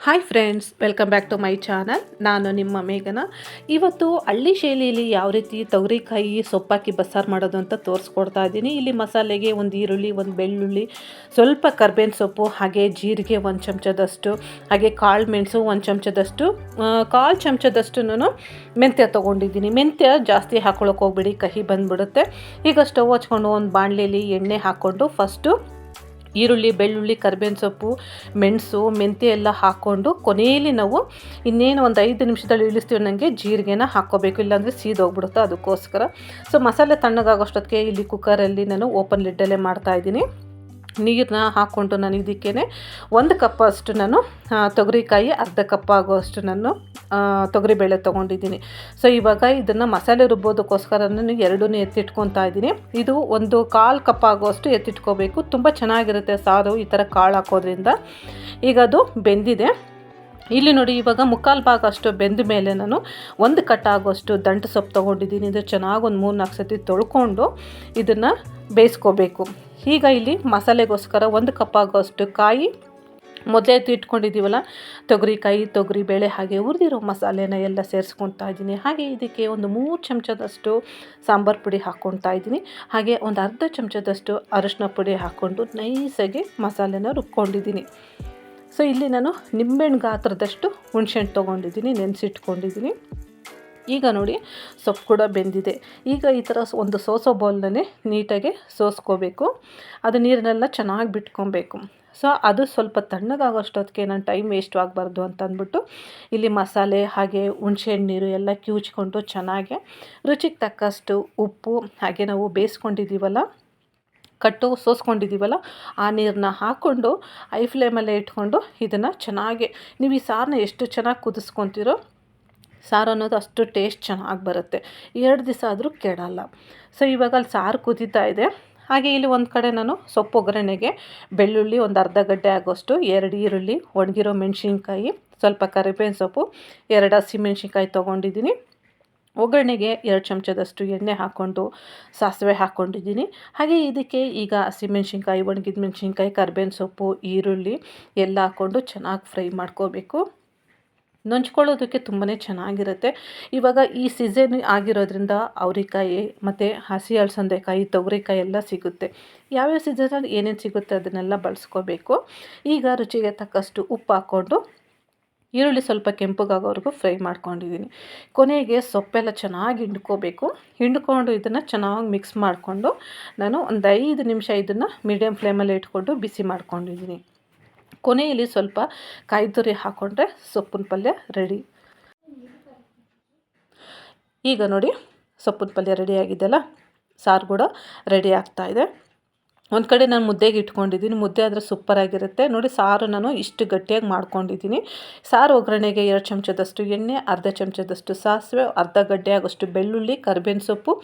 Hi friends welcome back to my channel ನಾನು ನಿಮ್ಮ ಮೇಘನ. ಇವತ್ತು ಹಳ್ಳಿ ಶೈಲಿಯಲ್ಲಿ ಯಾವ ರೀತಿ ತೊಗರಿಕಾಯಿ, ಸೊಪ್ಪಾಕಿ ಬಸ್ಸಾರು ಮಾಡೋದು ಅಂತ ತೋರಿಸ್ಕೊಡ್ತಾ ಇದ್ದೀನಿ. ಇಲ್ಲಿ ಮಸಾಲೆಗೆ ಒಂದು ಈರುಳ್ಳಿ, ಒಂದು ಬೆಳ್ಳುಳ್ಳಿ, ಸ್ವಲ್ಪ ಕರ್ಬೇವಿನ ಸೊಪ್ಪು, ಹಾಗೆ ಜೀರಿಗೆ ಒಂದು ಚಮಚದಷ್ಟು, ಹಾಗೆ ಕಾಳು ಮೆಣಸು ಒಂದು ಚಮಚದಷ್ಟು ಕಾಲು ಚಮಚದಷ್ಟು ಮೆಂತ್ಯ ತೊಗೊಂಡಿದ್ದೀನಿ. ಮೆಂತ್ಯ ಜಾಸ್ತಿ ಹಾಕ್ಕೊಳಕ್ಕೆ ಹೋಗ್ಬಿಡಿ, ಕಹಿ ಬಂದುಬಿಡುತ್ತೆ. ಈಗ ಸ್ಟವ್ ಹಚ್ಕೊಂಡು ಒಂದು ಬಾಣಲೆಯಲ್ಲಿ ಎಣ್ಣೆ ಹಾಕ್ಕೊಂಡು ಫಸ್ಟು ಈರುಳ್ಳಿ, ಬೆಳ್ಳುಳ್ಳಿ, ಕರ್ಬೇವಿನ ಸೊಪ್ಪು, ಮೆಣಸು, ಮೆಂತ್ಯ ಎಲ್ಲ ಹಾಕ್ಕೊಂಡು ಕೊನೆಯಲ್ಲಿ ನಾವು ಇನ್ನೇನು ಒಂದು ಐದು ನಿಮಿಷದಲ್ಲಿ ಇಳಿಸ್ತೀವಿ ನನಗೆ ಜೀರಿಗೆನ ಹಾಕ್ಕೋಬೇಕು, ಇಲ್ಲಾಂದರೆ ಸೀದೋಗ್ಬಿಡುತ್ತೆ ಅದಕ್ಕೋಸ್ಕರ. ಸೊ ಮಸಾಲೆ ತಣ್ಣಗಾಗೋಷ್ಟೊತ್ತಿಗೆ ಇಲ್ಲಿ ಕುಕ್ಕರಲ್ಲಿ ನಾನು ಓಪನ್ ಲಿಡ್ಡಲ್ಲೇ ಮಾಡ್ತಾಯಿದ್ದೀನಿ ನೀರನ್ನ ಹಾಕ್ಕೊಂಡು ನಾನು ಇದಕ್ಕೇ ಒಂದು ಕಪ್ ಅಷ್ಟು ನಾನು ತೊಗರಿಕಾಯಿ, ಅರ್ಧ ಕಪ್ ಆಗೋಷ್ಟು ನಾನು ತೊಗರಿಬೇಳೆ ತೊಗೊಂಡಿದ್ದೀನಿ. ಸೊ ಇವಾಗ ಇದನ್ನು ಮಸಾಲೆ ರುಬ್ಬೋದಕ್ಕೋಸ್ಕರ ನಾನು ಎರಡೂ ಎತ್ತಿಟ್ಕೊತಾ ಇದ್ದೀನಿ. ಇದು ಒಂದು ಕಾಲು ಕಪ್ ಆಗೋಷ್ಟು ಎತ್ತಿಟ್ಕೋಬೇಕು. ತುಂಬ ಚೆನ್ನಾಗಿರುತ್ತೆ ಸಾರು, ಈ ಥರ ಕಾಳು ಹಾಕೋದ್ರಿಂದ. ಈಗ ಅದು ಬೆಂದಿದೆ. ಇಲ್ಲಿ ನೋಡಿ, ಇವಾಗ ಮುಕ್ಕಾಲು ಭಾಗ ಅಷ್ಟು ಬೆಂದ ಮೇಲೆ ನಾನು ಒಂದು ಕಟ್ಟಾಗುವಷ್ಟು ದಂಟು ಸೊಪ್ಪು ತೊಗೊಂಡಿದ್ದೀನಿ. ಇದು ಚೆನ್ನಾಗಿ ಒಂದು ಮೂರು ನಾಲ್ಕು ಸತಿ ತೊಳ್ಕೊಂಡು ಇದನ್ನು ಬೇಯಿಸ್ಕೋಬೇಕು. ಈಗ ಇಲ್ಲಿ ಮಸಾಲೆಗೋಸ್ಕರ ಒಂದು ಕಪ್ ಆಗೋಷ್ಟು ಕಾಯಿ. ಮೊದಲೇ ಇಟ್ಕೊಂಡಿದ್ದೀವಲ್ಲ, ತೊಗರಿಕಾಯಿ ತೊಗರಿಬೇಳೆ ಹಾಗೆ ಹುರಿದಿರೋ ಮಸಾಲೆನ ಎಲ್ಲ ಸೇರಿಸ್ಕೊತಾ ಇದ್ದೀನಿ. ಹಾಗೆ ಇದಕ್ಕೆ ಒಂದು ಮೂರು ಚಮಚದಷ್ಟು ಸಾಂಬಾರು ಪುಡಿ ಹಾಕ್ಕೊತಾ ಇದ್ದೀನಿ. ಹಾಗೆ ಒಂದು ಅರ್ಧ ಚಮಚದಷ್ಟು ಅರಶಿನ ಪುಡಿ ಹಾಕ್ಕೊಂಡು ನೈಸಾಗಿ ಮಸಾಲೆನ ರುಬ್ಕೊಂಡಿದ್ದೀನಿ. ಸೊ, ಇಲ್ಲಿ ನಾನು ನಿಂಬೆಹಣ್ಣು ಗಾತ್ರದಷ್ಟು ಹುಣ್ಸೆಹಣ್ಣು ತೊಗೊಂಡಿದ್ದೀನಿ, ನೆನೆಸಿಟ್ಕೊಂಡಿದ್ದೀನಿ. ಈಗ ನೋಡಿ ಸೊಪ್ಪು ಕೂಡ ಬೆಂದಿದೆ. ಈಗ ಈ ಥರ ಒಂದು ಸೋಸೋ ಬೌಲ್ನಲ್ಲಿ ನೀಟಾಗಿ ಸೋಸ್ಕೋಬೇಕು. ಅದು ನೀರನ್ನೆಲ್ಲ ಚೆನ್ನಾಗಿ ಬಿಟ್ಕೊಬೇಕು. ಸೊ ಅದು ಸ್ವಲ್ಪ ತಣ್ಣಗಾಗೋಷ್ಟೊತ್ತಿಗೆ ನಾನು ಟೈಮ್ ವೇಸ್ಟ್ ಆಗಬಾರ್ದು ಅಂತ ಅಂದ್ಬಿಟ್ಟು ಇಲ್ಲಿ ಮಸಾಲೆ ಹಾಗೆ ಹುಣ್ಸೆಹಣ್ಣು ನೀರು ಎಲ್ಲ ಕಿವುಚ್ಕೊಂಡು ಚೆನ್ನಾಗಿ ರುಚಿಗೆ ತಕ್ಕಷ್ಟು ಉಪ್ಪು ಹಾಗೆ ನಾವು ಬೇಯಿಸ್ಕೊಂಡಿದ್ದೀವಲ್ಲ ಕಟ್ಟು ಸೋಸ್ಕೊಂಡಿದ್ದೀವಲ್ಲ ಆ ನೀರನ್ನ ಹಾಕ್ಕೊಂಡು ಐ ಫ್ಲೇಮಲ್ಲೇ ಇಟ್ಕೊಂಡು ಇದನ್ನು ಚೆನ್ನಾಗಿ, ನೀವು ಈ ಸಾರನ್ನ ಎಷ್ಟು ಚೆನ್ನಾಗಿ ಕುದಿಸ್ಕೊತೀರೋ ಸಾರು ಅನ್ನೋದು ಅಷ್ಟು ಟೇಸ್ಟ್ ಚೆನ್ನಾಗಿ ಬರುತ್ತೆ. ಎರಡು ದಿವಸ ಆದರೂ ಕೆಡಲ್ಲ. ಸೊ ಇವಾಗ ಅಲ್ಲಿ ಸಾರು ಕುದೀತಾ ಇದೆ. ಹಾಗೆ ಇಲ್ಲಿ ಒಂದು ಕಡೆ ನಾನು ಸೊಪ್ಪು ಒಗ್ಗರಣೆಗೆ ಬೆಳ್ಳುಳ್ಳಿ ಒಂದು ಅರ್ಧ ಗಡ್ಡೆ ಆಗೋಷ್ಟು ಎರಡು ಈರುಳ್ಳಿ, ಒಣಗಿರೋ ಮೆಣಸಿನ್ಕಾಯಿ, ಸ್ವಲ್ಪ ಕರಿಬೇವಿನ ಸೊಪ್ಪು, ಎರಡು ಹಸಿಮೆಣ್ಸಿನ್ಕಾಯಿ ತೊಗೊಂಡಿದ್ದೀನಿ. ಒಗ್ಗರಣೆಗೆ ಎರಡು ಚಮಚದಷ್ಟು ಎಣ್ಣೆ ಹಾಕ್ಕೊಂಡು, ಸಾಸಿವೆ ಹಾಕ್ಕೊಂಡಿದ್ದೀನಿ. ಹಾಗೆ ಇದಕ್ಕೆ ಈಗ ಹಸಿಮೆಣ್ಸಿನ್ಕಾಯಿ ಒಣಗಿದ ಮೆಣಸಿನ್ಕಾಯಿ, ಕರ್ಬೇವಿನ ಸೊಪ್ಪು, ಈರುಳ್ಳಿ ಎಲ್ಲ ಹಾಕ್ಕೊಂಡು ಚೆನ್ನಾಗಿ ಫ್ರೈ ಮಾಡ್ಕೋಬೇಕು. ನಂಚ್ಕೊಳ್ಳೋದಕ್ಕೆ ತುಂಬಾ ಚೆನ್ನಾಗಿರುತ್ತೆ. ಇವಾಗ ಈ ಸೀಸನ್ ಆಗಿರೋದ್ರಿಂದ ಅವರಿಕಾಯಿ ಮತ್ತು ಹಸಿ ಅಲಸಂದೆಕಾಯಿ ತೊಗರಿಕಾಯಿ ಎಲ್ಲ ಸಿಗುತ್ತೆ. ಯಾವ್ಯಾವ ಸೀಸನಲ್ಲಿ ಏನೇನು ಸಿಗುತ್ತೆ ಅದನ್ನೆಲ್ಲ ಬಳಸ್ಕೋಬೇಕು. ಈಗ ರುಚಿಗೆ ತಕ್ಕಷ್ಟು ಉಪ್ಪು ಹಾಕ್ಕೊಂಡು ಈರುಳ್ಳಿ ಸ್ವಲ್ಪ ಕೆಂಪಗಾಗೋವರೆಗೂ ಫ್ರೈ ಮಾಡ್ಕೊಂಡಿದ್ದೀನಿ ಕೊನೆಗೆ ಸೊಪ್ಪೆಲ್ಲ ಚೆನ್ನಾಗಿ ಹಿಂಡ್ಕೋಬೇಕು. ಹಿಂಡ್ಕೊಂಡು ಇದನ್ನು ಚೆನ್ನಾಗಿ ಮಿಕ್ಸ್ ಮಾಡಿಕೊಂಡು ನಾನು ಒಂದು ಐದು ನಿಮಿಷ ಇದನ್ನು ಮೀಡಿಯಮ್ ಫ್ಲೇಮಲ್ಲಿ ಇಟ್ಕೊಂಡು ಬಿಸಿ ಮಾಡ್ಕೊಂಡಿದ್ದೀನಿ ಕೊನೆಯಲ್ಲಿ ಸ್ವಲ್ಪ ಕಾಯಿ ಹಾಕ್ಕೊಂಡ್ರೆ ಸೊಪ್ಪಿನ ಪಲ್ಯ ರೆಡಿ. ಈಗ ನೋಡಿ ಸೊಪ್ಪಿನ ಪಲ್ಯ ರೆಡಿ ಆಗಿದೆಯಲ್ಲ? ಸಾರು ಕೂಡ ರೆಡಿ ಆಗ್ತಾಯಿದೆ ಒಂದು ಕಡೆ ನಾನು ಮುದ್ದೆಗೆ ಇಟ್ಕೊಂಡಿದ್ದೀನಿ, ಮುದ್ದೆ ಆದರೆ ಸೂಪರಾಗಿರುತ್ತೆ ನೋಡಿ ಸಾರು ನಾನು ಇಷ್ಟು ಗಟ್ಟಿಯಾಗಿ ಮಾಡ್ಕೊಂಡಿದ್ದೀನಿ. ಸಾರು ಒಗ್ಗರಣೆಗೆ ಎರಡು ಚಮಚದಷ್ಟು ಎಣ್ಣೆ, ಅರ್ಧ ಚಮಚದಷ್ಟು ಸಾಸಿವೆ, ಅರ್ಧ ಗಡ್ಡೆ ಆಗೋಷ್ಟು ಬೆಳ್ಳುಳ್ಳಿ, ಕರ್ಬೇವಿನ ಸೊಪ್ಪು,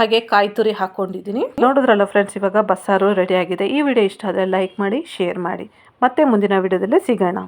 ಹಾಗೆ ಕಾಯಿ ತುರಿ ಹಾಕ್ಕೊಂಡಿದ್ದೀನಿ ನೋಡಿದ್ರಲ್ಲ ಫ್ರೆಂಡ್ಸ್ ಇವಾಗ ಬಸ್ಸಾರು ರೆಡಿಯಾಗಿದೆ ಈ ವಿಡಿಯೋ ಇಷ್ಟ ಆದರೆ ಲೈಕ್ ಮಾಡಿ ಶೇರ್ ಮಾಡಿ. ಮತ್ತೆ ಮುಂದಿನ ವಿಡಿಯೋದಲ್ಲಿ ಸಿಗೋಣ.